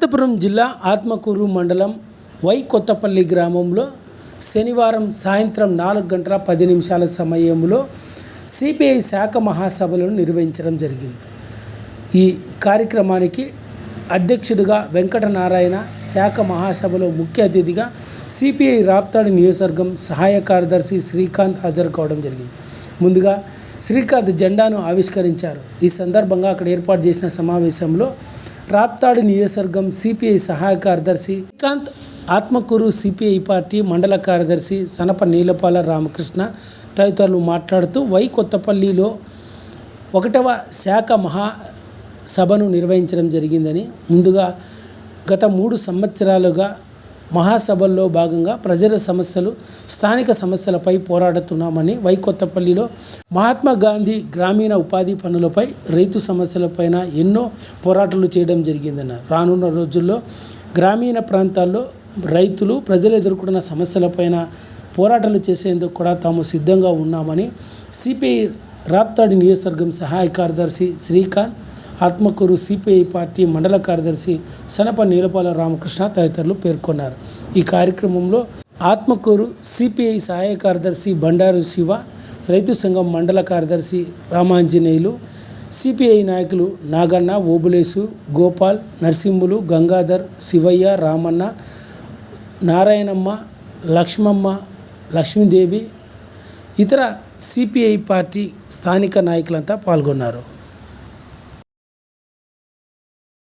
అనంతపురం జిల్లా ఆత్మకూరు మండలం వై కొత్తపల్లి గ్రామంలో శనివారం సాయంత్రం నాలుగు గంటల పది నిమిషాల సమయంలో సిపిఐ శాఖ మహాసభలను నిర్వహించడం జరిగింది. ఈ కార్యక్రమానికి అధ్యక్షుడిగా వెంకటనారాయణ శాఖ మహాసభలో ముఖ్య అతిథిగా సిపిఐ రాప్తాడు నియోజకవర్గం సహాయ కార్యదర్శి శ్రీకాంత్ హాజరు కావడం జరిగింది. ముందుగా శ్రీకాంత్ జెండాను ఆవిష్కరించారు. ఈ సందర్భంగా అక్కడ ఏర్పాటు చేసిన సమావేశంలో రాప్తాడు నియోజకవర్గం సిపిఐ సహాయ కార్యదర్శి శ్రీకాంత్ ఆత్మకూరు సిపిఐ పార్టీ మండల కార్యదర్శి సనప నీలపాల రామకృష్ణ తదితరులు మాట్లాడుతూ వై కొత్తపల్లిలో ఒకటవ శాఖ మహా సభను నిర్వహించడం జరిగిందని ముందుగా గత మూడు సంవత్సరాలుగా మహాసభల్లో భాగంగా ప్రజల సమస్యలు స్థానిక సమస్యలపై పోరాడుతున్నామని వైకొత్తపల్లిలో మహాత్మా గాంధీ గ్రామీణ ఉపాధి పనులపై రైతు సమస్యలపైన ఎన్నో పోరాటాలు చేయడం జరిగిందన్నారు రానున్న రోజుల్లో గ్రామీణ ప్రాంతాల్లో రైతులు ప్రజలు ఎదుర్కొంటున్న సమస్యలపైన పోరాటాలు చేసేందుకు కూడా తాము సిద్ధంగా ఉన్నామని సిపిఐ రాప్తాడి నియోజకవర్గం సహాయ కార్యదర్శి శ్రీకాంత్ ఆత్మకూరు సిపిఐ పార్టీ మండల కార్యదర్శి సనప నీలపాల రామకృష్ణ తదితరులు పేర్కొన్నారు. ఈ కార్యక్రమంలో ఆత్మకూరు సిపిఐ సహాయ కార్యదర్శి బండారు శివ రైతు సంఘం మండల కార్యదర్శి రామాంజనేయులు సిపిఐ నాయకులు నాగన్న ఓబులేసు గోపాల్ నరసింహులు గంగాధర్ శివయ్య రామన్న నారాయణమ్మ లక్ష్మమ్మ లక్ష్మీదేవి ఇతర సిపిఐ పార్టీ స్థానిక నాయకులంతా పాల్గొన్నారు.